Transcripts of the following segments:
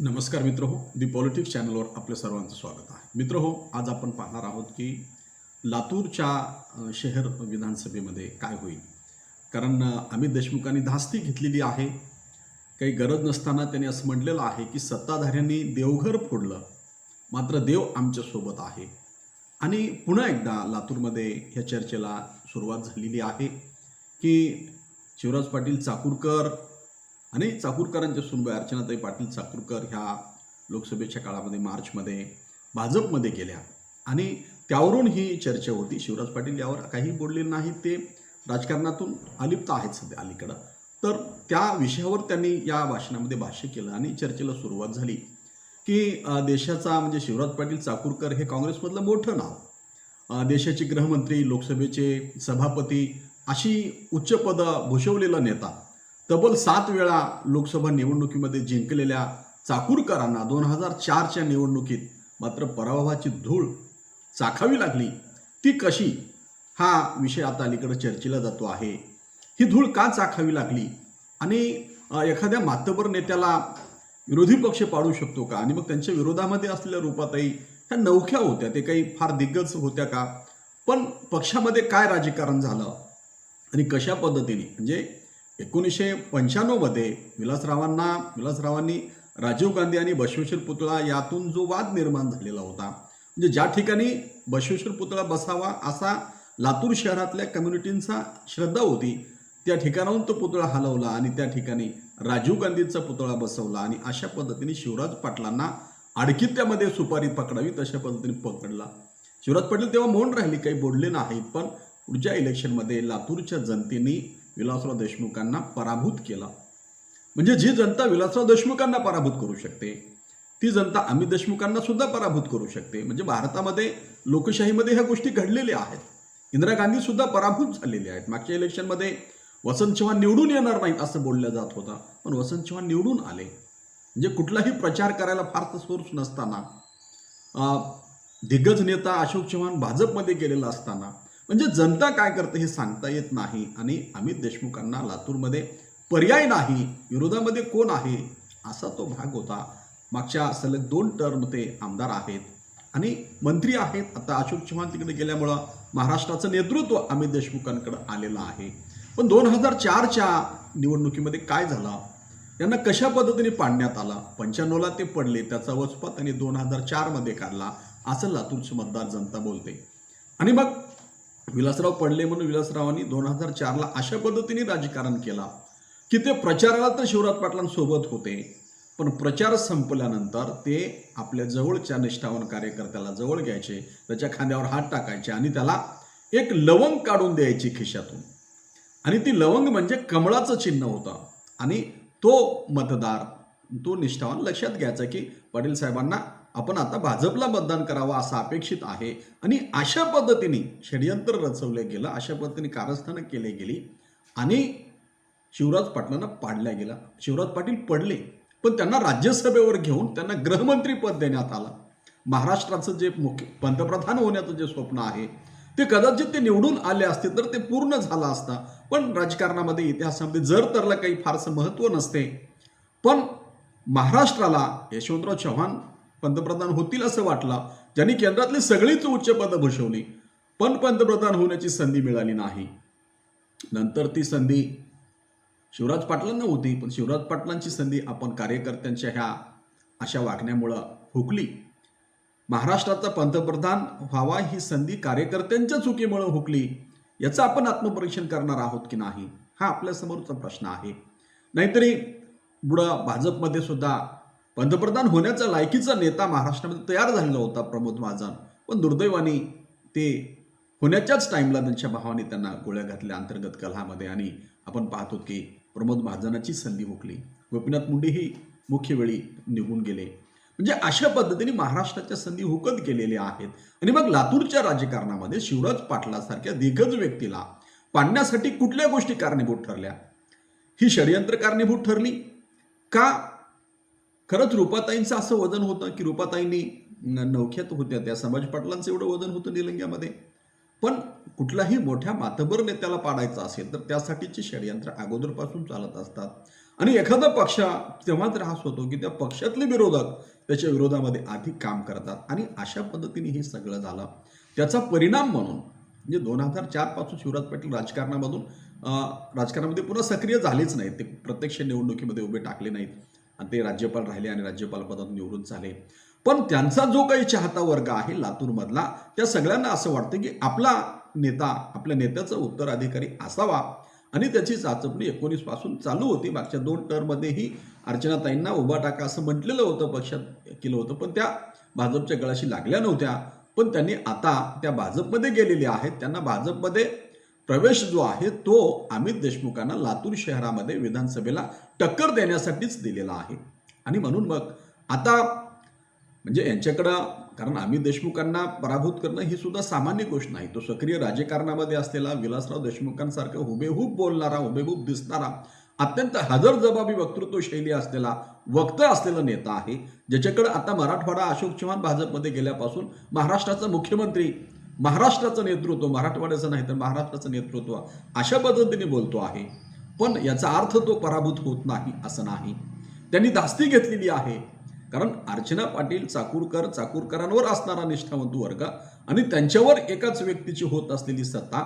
नमस्कार मित्र हो दी पॉलिटिक्स चॅनलवर आपल्या सर्वांचं स्वागत आहे. मित्र हो आज आपण पाहणार आहोत की लातूरच्या शहर विधानसभेमध्ये काय होईल? कारण अमित देशमुखांनी धास्ती घेतलेली आहे. काही गरज नसताना त्यांनी असं म्हटलेलं आहे की सत्ताधाऱ्यांनी देवघर फोडलं. मात्र देव आमच्यासोबत आहे. आणि पुन्हा एकदा लातूरमध्ये ह्या चर्चेला सुरुवात झालेली आहे की शिवराज पाटील चाकूरकर आणि चाकूरकरांच्या सुनबाई अर्चनाताई पाटील चाकूरकर ह्या लोकसभेच्या काळामध्ये मार्चमध्ये भाजपमध्ये गेल्या. आणि त्यावरून ही चर्चा होती. शिवराज पाटील यावर काही बोलले नाही ते. राजकारणातून अलिप्त आहेत सध्या अलीकडं. तर त्या विषयावर त्यांनी या भाषणामध्ये भाष्य केलं आणि चर्चेला सुरुवात झाली की देशाचा म्हणजे शिवराज पाटील चाकूरकर हे काँग्रेसमधलं मोठं नाव. देशाचे गृहमंत्री लोकसभेचे सभापती अशी उच्च पदं भूषवलेला नेता. तब्बल सात वेळा लोकसभा निवडणुकीमध्ये जिंकलेल्या चाकूरकरांना दोन हजार चारच्या निवडणुकीत मात्र पराभवाची धूळ चाखावी लागली. ती कशी? हा विषय आता अलीकडे चर्चेला जातो आहे. ही धूळ का चाखावी लागली? आणि एखाद्या मातबर नेत्याला विरोधी पक्ष पाडू शकतो का? आणि मग त्यांच्या विरोधामध्ये असलेल्या रूपातही ह्या नवख्या होत्या ते काही फार दिग्गज होत्या का? पण पक्षामध्ये काय राजकारण झालं? आणि कशा पद्धतीने? म्हणजे एकोणीसशे पंच्याण्णवमध्ये विलासरावांना विलासरावांनी राजीव गांधी आणि बसवेश्वर पुतळा यातून जो वाद निर्माण झालेला होता. म्हणजे ज्या ठिकाणी बसवेश्वर पुतळा बसावा असा लातूर शहरातल्या कम्युनिटींचा श्रद्धा होती त्या ठिकाणाहून तो पुतळा हलवला आणि त्या ठिकाणी राजीव गांधींचा पुतळा बसवला आणि अशा पद्धतीने शिवराज पाटलांना आडकित्यामध्ये सुपारी पकडावी तशा पद्धतीने पकडला. शिवराज पाटील तेव्हा मौन राहिली काही बोलले नाहीत पण पुढच्या इलेक्शनमध्ये लातूरच्या जनतेने विलासराव देशमुखांना पराभूत केला. म्हणजे जी जनता विलासराव देशमुखांना पराभूत करू शकते ती जनता अमित देशमुखांना सुद्धा पराभूत करू शकते. म्हणजे भारतामध्ये लोकशाहीमध्ये ह्या गोष्टी घडलेल्या आहेत. इंदिरा गांधी सुद्धा पराभूत झालेले आहेत. मागच्या इलेक्शनमध्ये वसंत चव्हाण निवडून येणार नाहीत असं बोललं जात होता. पण वसंत चव्हाण निवडून आले. म्हणजे कुठलाही प्रचार करायला फारसा सोर्स नसताना अं, दिग्गज नेता अशोक चव्हाण भाजपमध्ये गेलेला असताना म्हणजे जनता काय करते हे सांगता येत नाही आणि अमित देशमुखांना लातूरमध्ये पर्याय नाही विरोधामध्ये कोण आहे असा तो भाग होता. मागच्या सलग दोन टर्म ते आमदार आहेत आणि मंत्री आहेत. आता अशोक चव्हाण तिकडे गेल्यामुळं महाराष्ट्राचं नेतृत्व अमित देशमुखांकडे आलेलं आहे. पण दोन हजार चारच्या निवडणुकीमध्ये काय झालं? यांना कशा पद्धतीने पाडण्यात आला? पंच्याण्णवला ते पडले त्याचा वचपा त्यांनी दोन हजार चारमध्ये काढला असं लातूरची मतदार जनता बोलते. आणि मग विलासराव पडले म्हणून विलासरावांनी दोन हजार चारला अशा पद्धतीने राजकारण केला की ते प्रचाराला तर शिवराज पाटलांसोबत होते पण प्रचार संपल्यानंतर ते आपल्या जवळच्या निष्ठावान कार्यकर्त्याला जवळ घ्यायचे त्याच्या खांद्यावर हात टाकायचे आणि त्याला एक लवंग काढून द्यायची खिशातून. आणि ती लवंग म्हणजे कमळाचं चिन्ह होतं. आणि तो मतदार तो निष्ठावान लक्षात घ्यायचा की पाटील साहेबांना आपण आता भाजपला मतदान करावं असं अपेक्षित आहे. आणि अशा पद्धतीने षडयंत्र रचवलं गेलं अशा पद्धतीने कारस्थानं केली गेली आणि शिवराज पाटलांना पाडल्या गेला शिवराज पाटील पडले पण त्यांना राज्यसभेवर घेऊन त्यांना गृहमंत्री पद देण्यात आलं. महाराष्ट्राचं जे मुख्य पंतप्रधान होण्याचं जे स्वप्न आहे ते कदाचित ते निवडून आले असते तर ते पूर्ण झालं असतं. पण राजकारणामध्ये इतिहासामध्ये जर तरला काही फारसं महत्त्व नसते पण महाराष्ट्राला यशवंतराव चव्हाण पंतप्रधान होतील असं वाटलं ज्यांनी केंद्रातली सगळीच उच्च पदं भूषवली पण पंतप्रधान होण्याची संधी मिळाली नाही. नंतर ती संधी शिवराज पाटलांना होती पण शिवराज पाटलांची संधी आपण कार्यकर्त्यांच्या ह्या अशा वागण्यामुळं हुकली. महाराष्ट्राचा पंतप्रधान व्हावा ही संधी कार्यकर्त्यांच्या चुकीमुळे हुकली याचं आपण आत्मपरीक्षण करणार आहोत की नाही हा आपल्यासमोरचा प्रश्न आहे. नाहीतरी बुडं भाजपमध्ये सुद्धा पंतप्रधान होण्याचा लायकीचा नेता महाराष्ट्रामध्ये तयार झालेला होता प्रमोद महाजन. पण दुर्दैवाने ते होण्याच्याच टाईमला त्यांच्या भावाने त्यांना गोळ्या घातल्या अंतर्गत कलहामध्ये आणि आपण पाहतो की प्रमोद महाजनाची संधी हुकली. गोपीनाथ मुंडेही मुख्य वेळी निघून गेले. म्हणजे अशा पद्धतीने महाराष्ट्राच्या संधी हुकत गेलेल्या आहेत. आणि मग लातूरच्या राजकारणामध्ये शिवराज पाटलासारख्या दिग्गज व्यक्तीला पाडण्यासाठी कुठल्या गोष्टी कारणीभूत ठरल्या? ही षडयंत्र कारणीभूत ठरली? का खरंच रुपाताईंचं असं वजन होतं की रुपाताईंनी नवख्यात होत्या त्या समाज पाटलांचं एवढं वजन होतं निलंग्यामध्ये. पण कुठलाही मोठ्या मातबर नेत्याला पाडायचं असेल तर त्यासाठीची षडयंत्र अगोदरपासून चालत असतात. आणि एखादा पक्ष तेव्हा त्रास होतो की त्या पक्षातले विरोधक त्याच्या विरोधामध्ये अधिक काम करतात. आणि अशा पद्धतीने हे सगळं झालं. त्याचा परिणाम म्हणून म्हणजे दोन हजार चारपासून शिवराज पाटील राजकारणामधून राजकारणामध्ये पुन्हा सक्रिय झालेच नाहीत. ते प्रत्यक्ष निवडणुकीमध्ये उभे टाकले नाहीत. आणि ते राज्यपाल राहिले आणि राज्यपाल पदातून निवडून झाले. पण त्यांचा जो काही चाहता वर्ग आहे लातूरमधला त्या सगळ्यांना असं वाटतं की आपला नेता आपल्या नेत्याचा उत्तराधिकारी असावा. आणि त्याची चाचपणी एकोणीसपासून चालू होती. मागच्या दोन टर्ममध्येही अर्चनाताईंना उभा टाका असं म्हटलेलं होतं पक्षात केलं होतं. पण त्या भाजपच्या गळाशी लागल्या नव्हत्या. पण त्यांनी आता त्या भाजपमध्ये गेलेल्या आहेत. त्यांना भाजपमध्ये प्रवेश जो आहे तो अमित देशमुखांना लातूर शहरामध्ये विधानसभेला टक्कर देण्यासाठीच दिलेला आहे. आणि म्हणून मग आता म्हणजे यांच्याकडं कारण अमित देशमुखांना पराभूत करणं ही सुद्धा सामान्य गोष्ट नाही. तो सक्रिय राजकारणामध्ये असलेला विलासराव देशमुखांसारखं हुबेहूब बोलणारा हुबेहूब दिसणारा अत्यंत हजरजबाबी वक्तृत्व शैली असलेला वक्त असलेला नेता आहे ज्याच्याकडे आता मराठवाडा अशोक चव्हाण भाजपमध्ये गेल्यापासून महाराष्ट्राचा मुख्यमंत्री महाराष्ट्राचं नेतृत्व मराठवाड्याचं नाही तर महाराष्ट्राचं नेतृत्व अशा पद्धतीने बोलतो आहे. पण याचा अर्थ तो पराभूत होत नाही असं नाही. त्यांनी धास्ती घेतलेली आहे. कारण अर्चना पाटील चाकूरकर चाकूरकरांवर असणारा निष्ठावंत वर्ग आणि त्यांच्यावर एकाच व्यक्तीची होत असलेली सत्ता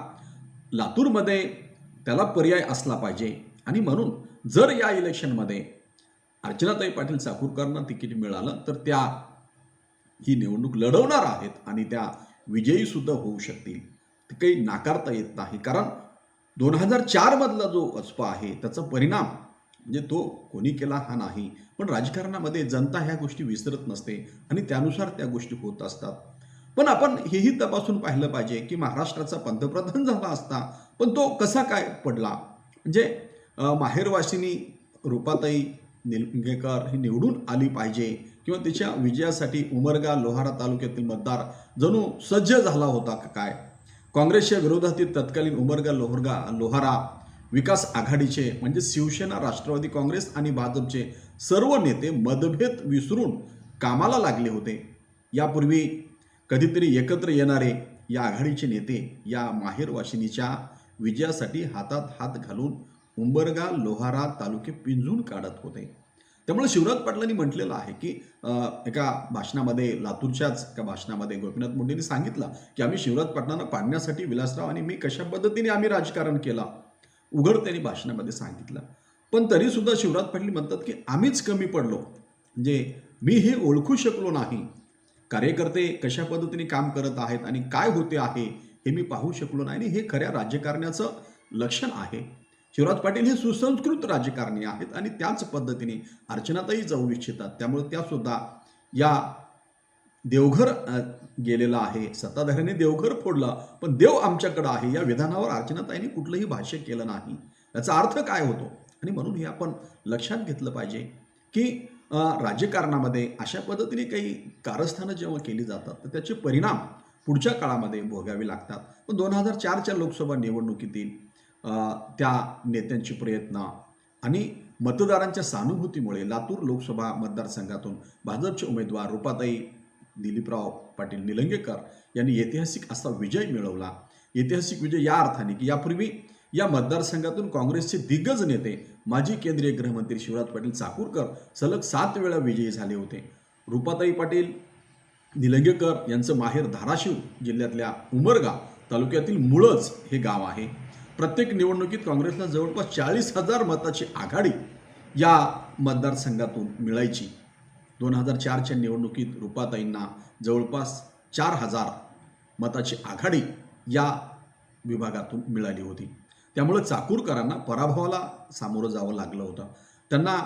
लातूरमध्ये त्याला पर्याय असला पाहिजे. आणि म्हणून जर या इलेक्शनमध्ये अर्चनाताई पाटील चाकूरकरांना तिकीट मिळालं तर त्या ही निवडणूक लढवणार आहेत आणि त्या विजयी सुद्धा होऊ शकतील. ते काही नाकारता येत नाही. कारण दोन हजार चारमधला जो अचपा आहे त्याचा परिणाम म्हणजे तो कोणी केला हा नाही. पण राजकारणामध्ये जनता ह्या गोष्टी विसरत नसते आणि त्यानुसार त्या गोष्टी होत असतात. पण आपण हेही तपासून पाहिलं पाहिजे की महाराष्ट्राचा पंतप्रधान झाला असता पण तो कसा काय पडला? म्हणजे माहेरवासिनी रूपाताई निलंगेकर ही निवडून आली पाहिजे. किंवा तिच्या विजयासाठी उमरगा लोहारा तालुक्यातील मतदार जणू सज्ज झाला होता काय? काँग्रेसच्या विरोधातील तत्कालीन उमरगा लोहरगा लोहारा विकास आघाडीचे म्हणजे शिवसेना राष्ट्रवादी काँग्रेस आणि भाजपचे सर्व नेते मतभेद विसरून कामाला लागले होते. यापूर्वी कधीतरी एकत्र येणारे या आघाडीचे नेते या माहेरवाशिनीच्या विजयासाठी हातात हात घालून उंबरगा लोहारा तालुके पिंजून काढत होते. त्यामुळे शिवराज पाटलांनी म्हटलेलं आहे की एका भाषणामध्ये लातूरच्याच एका भाषणामध्ये गोपीनाथ मुंडेंनी सांगितलं की आम्ही शिवराज पाटलांना पाडण्यासाठी विलासराव आणि मी कशा पद्धतीने आम्ही राजकारण केलं उघड त्यांनी भाषणामध्ये सांगितलं. पण तरीसुद्धा शिवराज पाटील म्हणतात की आम्हीच कमी पडलो. म्हणजे मी हे ओळखू शकलो नाही. कार्यकर्ते कशा पद्धतीने काम करत आहेत आणि काय होते आहे हे मी पाहू शकलो नाही आणि हे खऱ्या राजकारण्याचं लक्षण आहे. शिवराज पाटील हे सुसंस्कृत राजकारणी आहेत आणि त्याच पद्धतीने अर्चनाताई जाऊ इच्छितात. त्यामुळे त्या सुद्धा या देवघर गेलेला आहे. सत्ताधाऱ्याने देवघर फोडलं पण देव आमच्याकडं आहे. या विधानावर अर्चनाताईंनी कुठलंही भाष्य केलं नाही. याचा अर्थ काय होतो? आणि म्हणून हे आपण लक्षात घेतलं पाहिजे की राजकारणामध्ये अशा पद्धतीने काही कारस्थानं जेव्हा केली जातात तर त्याचे परिणाम पुढच्या काळामध्ये भोगावे लागतात. पण दोन हजार चारच्या लोकसभा निवडणुकीतील त्या नेत्यांचे प्रयत्न. आणि मतदारांच्या सहानुभूतीमुळे लातूर लोकसभा मतदारसंघातून भाजपचे उमेदवार रुपाताई दिलीपराव पाटील निलंगेकर यांनी ऐतिहासिक असा विजय मिळवला. ऐतिहासिक विजय या अर्थाने की यापूर्वी या मतदारसंघातून काँग्रेसचे दिग्गज नेते माजी केंद्रीय गृहमंत्री शिवराज पाटील चाकूरकर सलग सात वेळा विजयी झाले होते. रुपाताई पाटील निलंगेकर यांचं माहेर धाराशिव जिल्ह्यातल्या उमरगा तालुक्यातील मुळच हे गाव आहे. प्रत्येक निवडणुकीत काँग्रेसला जवळपास चाळीस हजार मताची आघाडी या मतदारसंघातून मिळायची. दोन हजार चारच्या निवडणुकीत रुपाताईंना जवळपास चार हजार मताची आघाडी या विभागातून मिळाली होती. त्यामुळे चाकूरकरांना पराभवाला सामोरं जावं लागलं होतं. त्यांना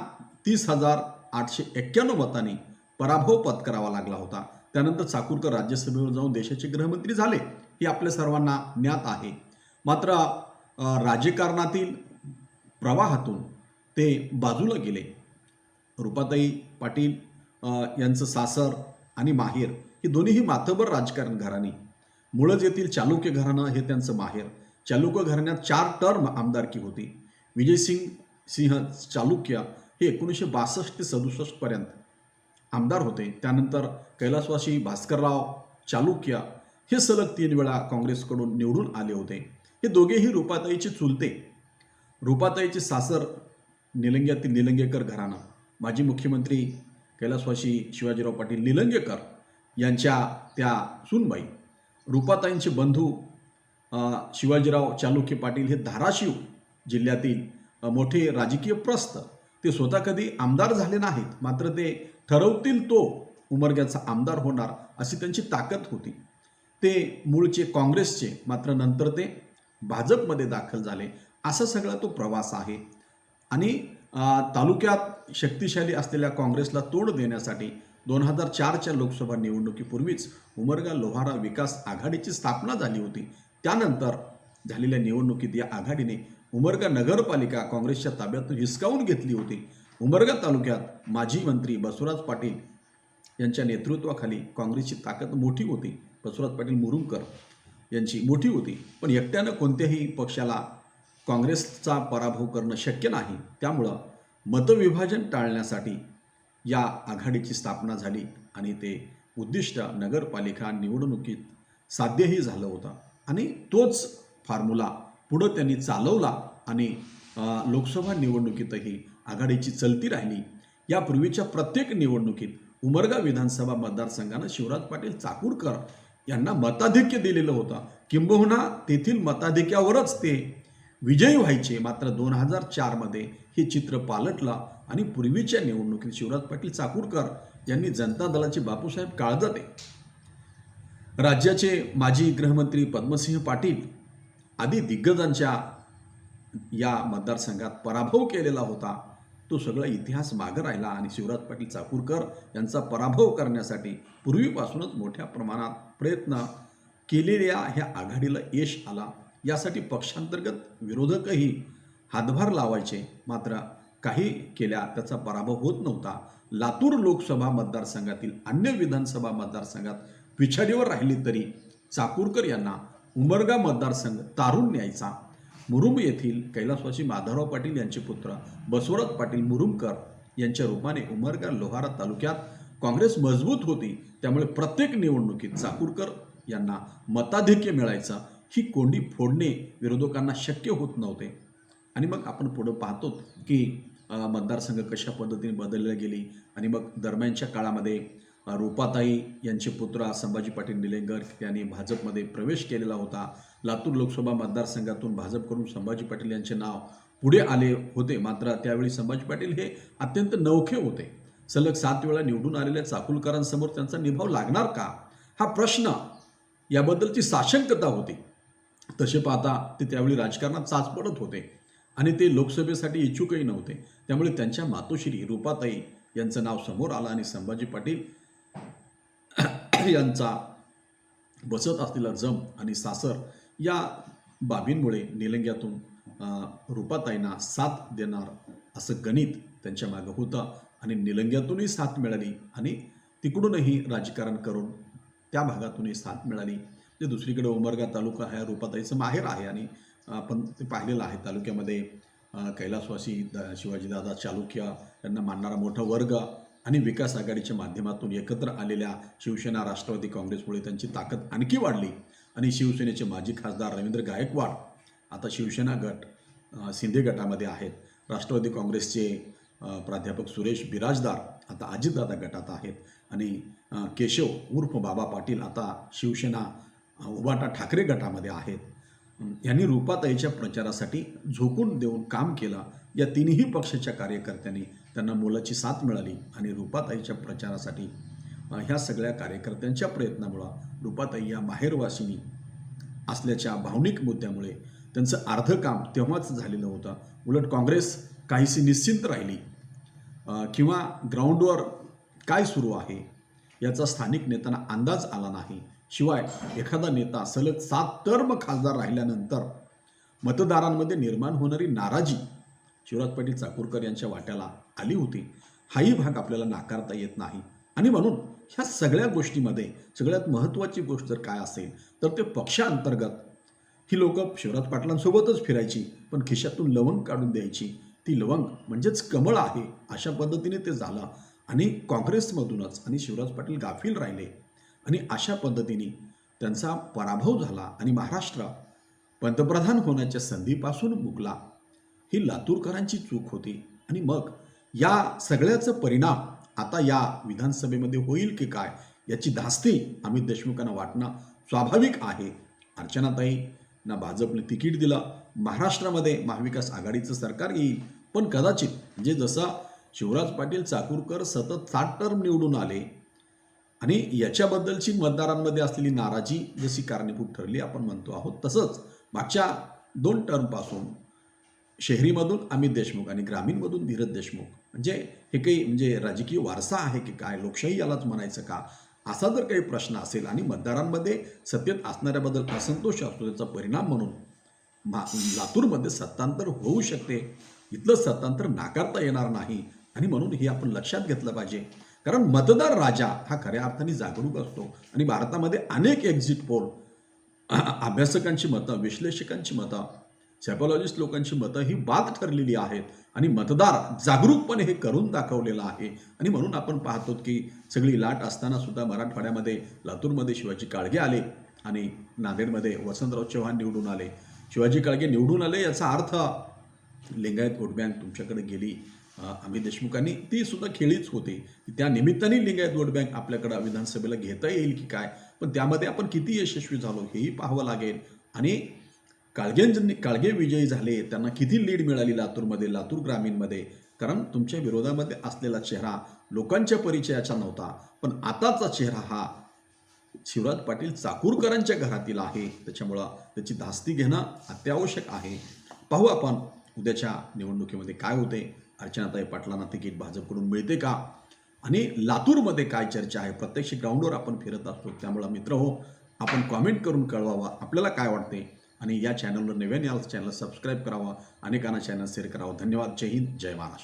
तीस हजार आठशे एक्क्याण्णव मतांनी पराभव पत्करावा लागला होता. त्यानंतर चाकूरकर राज्यसभेवर जाऊन देशाचे गृहमंत्री झाले हे आपल्या सर्वांना ज्ञात आहे. मात्र राजकारणातील प्रवाहातून ते बाजूला गेले. रुपाताई पाटील यांचं सासर आणि माहेर ही दोन्हीही मातबर राजकारण घराणी. मुळज येथील चालुक्य घराणं हे त्यांचं माहेर. चालुक्य घराण्यात चार टर्म आमदारकी होती. विजयसिंग सिंह चालुक्य हे एकोणीसशे बासष्ट ते सदुसष्ट पर्यंत आमदार होते. त्यानंतर कैलासवासी भास्करराव चालुक्य हे सलग तीन वेळा काँग्रेसकडून निवडून आले होते. हे दोघेही रुपाताईचे चुलते. रुपाताईचे सासर निलंग्यातील निलंगेकर घराणं. माजी मुख्यमंत्री कैलासवासी शिवाजीराव पाटील निलंगेकर यांच्या त्या सूनबाई. रुपाताईंचे बंधू शिवाजीराव चालुक्य पाटील हे धाराशिव जिल्ह्यातील मोठे राजकीय प्रस्थ ते स्वतः कधी आमदार झाले नाहीत. मात्र ते ठरवतील तो उमरग्याचा आमदार होणार अशी त्यांची ताकद होती. ते मूळचे काँग्रेसचे मात्र नंतर ते भाजपमध्ये दाखल झाले. असा सगळा तो प्रवास आहे. आणि तालुक्यात शक्तिशाली असलेल्या काँग्रेसला तोड देण्यासाठी दोन हजार चारच्या लोकसभा निवडणुकीपूर्वीच उमरगा लोहारा विकास आघाडीची स्थापना झाली होती. त्यानंतर झालेल्या निवडणुकीत या आघाडीने उमरगा नगरपालिका काँग्रेसच्या ताब्यातून हिसकावून घेतली होती. उमरगा तालुक्यात माजी मंत्री बसवराज पाटील यांच्या नेतृत्वाखाली काँग्रेसची ताकद मोठी होती. बसवराज पाटील मुरुमकर यांची मोठी होती. पण एकट्यानं कोणत्याही पक्षाला काँग्रेसचा पराभव करणं शक्य नाही. त्यामुळं मतविभाजन टाळण्यासाठी या आघाडीची स्थापना झाली आणि ते उद्दिष्ट नगरपालिका निवडणुकीत साध्यही झालं होतं. आणि तोच फॉर्म्युला पुढं त्यांनी चालवला आणि लोकसभा निवडणुकीतही आघाडीची चलती राहिली. यापूर्वीच्या प्रत्येक निवडणुकीत उमरगा विधानसभा मतदारसंघानं शिवराज पाटील चाकूरकर यांना मताधिक्य दिलेलं होतं. किंबहुना तेथील मताधिक्यावरच ते विजयी व्हायचे. मात्र दोन हजार चारमध्ये हे चित्र पालटलं आणि पूर्वीच्या निवडणुकीत शिवराज पाटील चाकूरकर यांनी जनता दलाचे बापूसाहेब काळजाते. राज्याचे माजी गृहमंत्री पद्मसिंह पाटील आदी दिग्गजांच्या या मतदारसंघात पराभव केलेला होता. तो सगळा इतिहास मागं राहिला आणि शिवराज पाटील चाकूरकर यांचा पराभव करण्यासाठी पूर्वीपासूनच मोठ्या प्रमाणात प्रयत्न केलेल्या ह्या आघाडीला यश आला. यासाठी पक्षांतर्गत विरोधकही हातभार लावायचे. मात्र काही केल्या त्याचा पराभव होत नव्हता. लातूर लोकसभा मतदारसंघातील अन्य विधानसभा मतदारसंघात पिछाडीवर राहिली तरी चाकूरकर यांना उमरगा मतदारसंघ तारून न्यायचा मुरुम येथील कैलासवासी माधवराव पाटील यांचे पुत्र बसवराज पाटील मुरुमकर यांच्या रूपाने उमरगा लोहारा तालुक्यात काँग्रेस मजबूत होती. त्यामुळे प्रत्येक निवडणुकीत चाकूरकर यांना मताधिक्य मिळायचं. ही कोंडी फोडणे विरोधकांना शक्य होत नव्हते. आणि मग आपण पुढं पाहतो की मतदारसंघ कशा पद्धतीने बदलले गेली. आणि मग दरम्यानच्या काळामध्ये रूपाताई यांचे पुत्र संभाजी पाटील निलेंगर यांनी भाजपमध्ये प्रवेश केलेला होता. लातूर लोकसभा मतदारसंघातून भाजपकडून संभाजी पाटील यांचे नाव पुढे आले होते. मात्र त्यावेळी संभाजी पाटील हे अत्यंत नवखे होते. सलग सात वेळा निवडून आलेल्या चाकुलकरांसमोर त्यांचा निभाव लागणार का? हा प्रश्न याबद्दलची साशंकता होती. तसे पाहता ते त्यावेळी राजकारणात चाच पडत होते आणि ते लोकसभेसाठी इच्छुकही नव्हते. त्यामुळे त्यांच्या मातोश्री रूपाताई यांचं नाव समोर आलं आणि संभाजी पाटील यांचा बसत असलेला जम आणि सासर या बाबींमुळे निलंग्यातून रूपाताईंना साथ देणार असं गणित त्यांच्या मागं होतं आणि निलंग्यातूनही साथ मिळाली आणि तिकडूनही राजकारण करून त्या भागातूनही साथ मिळाली. जे दुसरीकडे उमरगा तालुका हा रूपाताईचं माहेर आहे आणि आपण ते पाहिलेलं आहे तालुक्यामध्ये कैलासवासी द शिवाजीदादा चालुक्य यांना मानणारा मोठा वर्ग आणि विकास आघाडीच्या माध्यमातून एकत्र आलेल्या शिवसेना राष्ट्रवादी काँग्रेसमुळे त्यांची ताकद आणखी वाढली. आणि शिवसेनेचे माजी खासदार रवींद्र गायकवाड आता शिवसेना गट अ, शिंदे गटामध्ये आहेत. राष्ट्रवादी काँग्रेसचे प्राध्यापक सुरेश बिराजदार आता अजितदादा गटात आहेत. आणि केशव उर्फ बाबा पाटील आता शिवसेना उबाटा ठाकरे गटामध्ये आहेत. यांनी रूपाताईच्या प्रचारासाठी झोकून देऊन काम केलं. या तिन्ही पक्षाच्या कार्यकर्त्यांनी त्यांना मोलाची साथ मिळाली आणि रूपाताईच्या प्रचारासाठी ह्या सगळ्या कार्यकर्त्यांच्या प्रयत्नामुळं रूपाताई या माहेरवासिनी असल्याच्या भावनिक मुद्द्यामुळे त्यांचं अर्ध काम तेव्हाच झालेलं होतं. उलट काँग्रेस काहीशी निश्चिंत राहिली. किंवा ग्राउंडवर काय सुरू आहे याचा स्थानिक नेत्यांना अंदाज आला नाही. शिवाय एखादा नेता सलग सात टर्म खासदार राहिल्यानंतर मतदारांमध्ये निर्माण होणारी नाराजी शिवराज पाटील चाकूरकर यांच्या वाट्याला आली होती. हाही भाग आपल्याला नाकारता येत नाही. आणि म्हणून ह्या सगळ्या गोष्टीमध्ये सगळ्यात महत्त्वाची गोष्ट जर काय असेल तर ते पक्षांतर्गत. ही लोक शिवराज पाटलांसोबतच फिरायची पण खिशातून लवंग काढून द्यायची. ती लवंग म्हणजेच कमळ आहे अशा पद्धतीने ते झालं. आणि काँग्रेसमधूनच आणि शिवराज पाटील गाफील राहिले. आणि अशा पद्धतीने त्यांचा पराभव झाला आणि महाराष्ट्र पंतप्रधान होण्याच्या संधीपासून मुकला. ही लातूरकरांची चूक होती. आणि मग या सगळ्याचं परिणाम आता या विधानसभेमध्ये होईल की काय याची धास्ती अमित देशमुखांना वाटणं स्वाभाविक आहे. अर्चनाताई ना भाजपने तिकीट दिलं महाराष्ट्रामध्ये महाविकास आघाडीचं सरकार येईल. पण कदाचित म्हणजे जसा शिवराज पाटील चाकूरकर सतत सात टर्म निवडून आले आणि याच्याबद्दलची मतदारांमध्ये असलेली नाराजी जशी कारणीभूत ठरली आपण म्हणतो आहोत तसंच मागच्या दोन टर्मपासून शहरीमधून अमित देशमुख आणि ग्रामीणमधून धीरज देशमुख. म्हणजे हे काही म्हणजे राजकीय वारसा आहे की काय? लोकशाही यालाच म्हणायचं का? असा जर काही प्रश्न असेल आणि मतदारांमध्ये सत्तेत असणाऱ्याबद्दल असंतोष असतो त्याचा परिणाम म्हणून मा लातूरमध्ये सत्तांतर होऊ शकते. इथलं सत्तांतर नाकारता येणार नाही. आणि म्हणून हे आपण लक्षात घेतलं पाहिजे. कारण मतदार राजा हा खऱ्या अर्थाने जागरूक असतो. आणि भारतामध्ये अनेक एक्झिट पोल अभ्यासकांची मतं विश्लेषकांची मतं सायकोलॉजिस्ट लोकांची मतं ही बाद ठरलेली आहेत आणि मतदार जागरूकपणे हे करून दाखवलेलं आहे. आणि म्हणून आपण पाहतो की सगळी लाट असताना सुद्धा मराठवाड्यामध्ये लातूरमध्ये शिवाजी काळगे आले आणि नांदेडमध्ये वसंतराव चव्हाण निवडून आले. शिवाजी काळगे निवडून आले याचा अर्थ लिंगायत वोट बँक तुमच्याकडे गेली. अमित देशमुखांनी ती सुद्धा खेळीच होती. त्या निमित्ताने लिंगायत वोट बँक आपल्याकडं विधानसभेला घेता येईल की काय? पण त्यामध्ये आपण किती यशस्वी झालो हेही पाहावं लागेल. आणि काळगेंजनी काळगे विजयी झाले त्यांना किती लीड मिळाली लातूरमध्ये लातूर ग्रामीणमध्ये? कारण तुमच्या विरोधामध्ये असलेला चेहरा लोकांच्या परिचयाचा नव्हता. पण आताचा चेहरा हा शिवराज पाटील चाकूरकरांच्या घरातील आहे. त्याच्यामुळं त्याची धास्ती घेणं अत्यावश्यक आहे. पाहू आपण उद्याच्या निवडणुकीमध्ये काय होते. अर्चनाताई पाटलांना तिकीट भाजपकडून मिळते का? आणि लातूरमध्ये काय चर्चा आहे? प्रत्यक्ष ग्राउंडवर आपण फिरत असतो. त्यामुळं मित्र हो आपण कॉमेंट करून कळवावा. आपल्याला काय वाटते? आणि या चॅनलवर नव्याने आलं चॅनल सबस्क्राईब करावा अनेकांना चॅनल शेअर करावं. धन्यवाद. जय हिंद. जय महाराष्ट्र.